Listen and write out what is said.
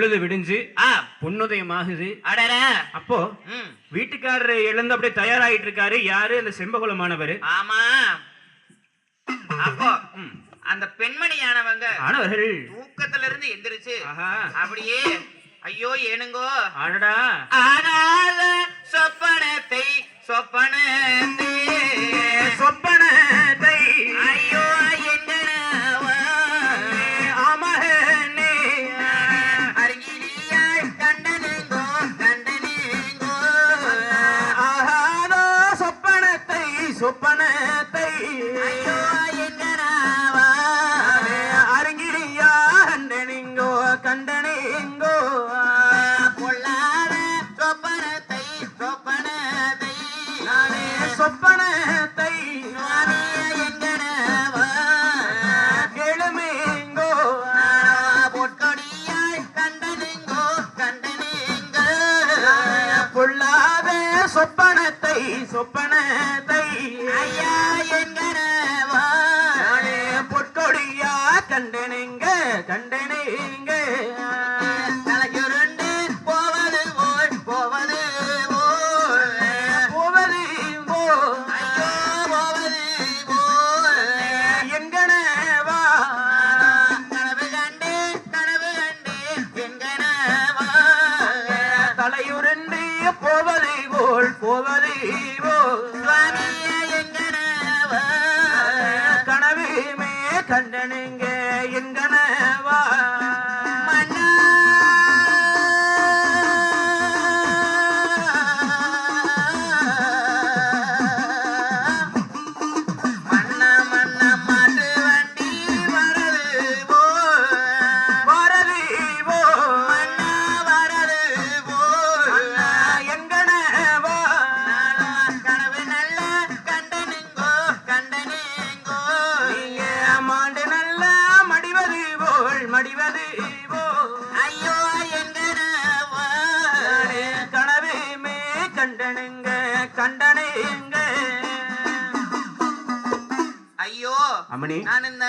பொழுது விடிஞ்சு ஆ. பொன்னுதயம் ஆகுது அடட. அப்போ வீட்டுக்காரர் எழுந்து அப்படியே தயாராயிட்டு இருக்காரு யாரு? அந்த செம்பகுலமானவர் ஆமா. அப்போ அந்த பெண்மணியானவங்க ஆனவர்கள். தூக்கத்துல இருந்து எந்திரிச்சு அப்படியே ஐயோ ஏனுங்கோ. அடடா. ஆனால சொப்பனத்தை சொப்பனத்தை சொப்பனத்தை அரங்கிடியா கண்டனிங்கோ கண்டனிங்கோ. பொல்லாத சொப்பனத்தை சொப்பனத்தை நானே சொப்பனத்தை சொப்பனத்தை சொப்பனத்தை. ஐயா எங்கனவா பொற்கொடியா கண்டனிங்க கண்டனிங்க. தலையுருண்டு போவது போல் கனவுமே கண்டனுங்க எங்கனவா மடிவது ஐயோ கனவுமே கண்டனுங்க கண்டனுங்க. ஐயோ அம்மணி. நான் இந்த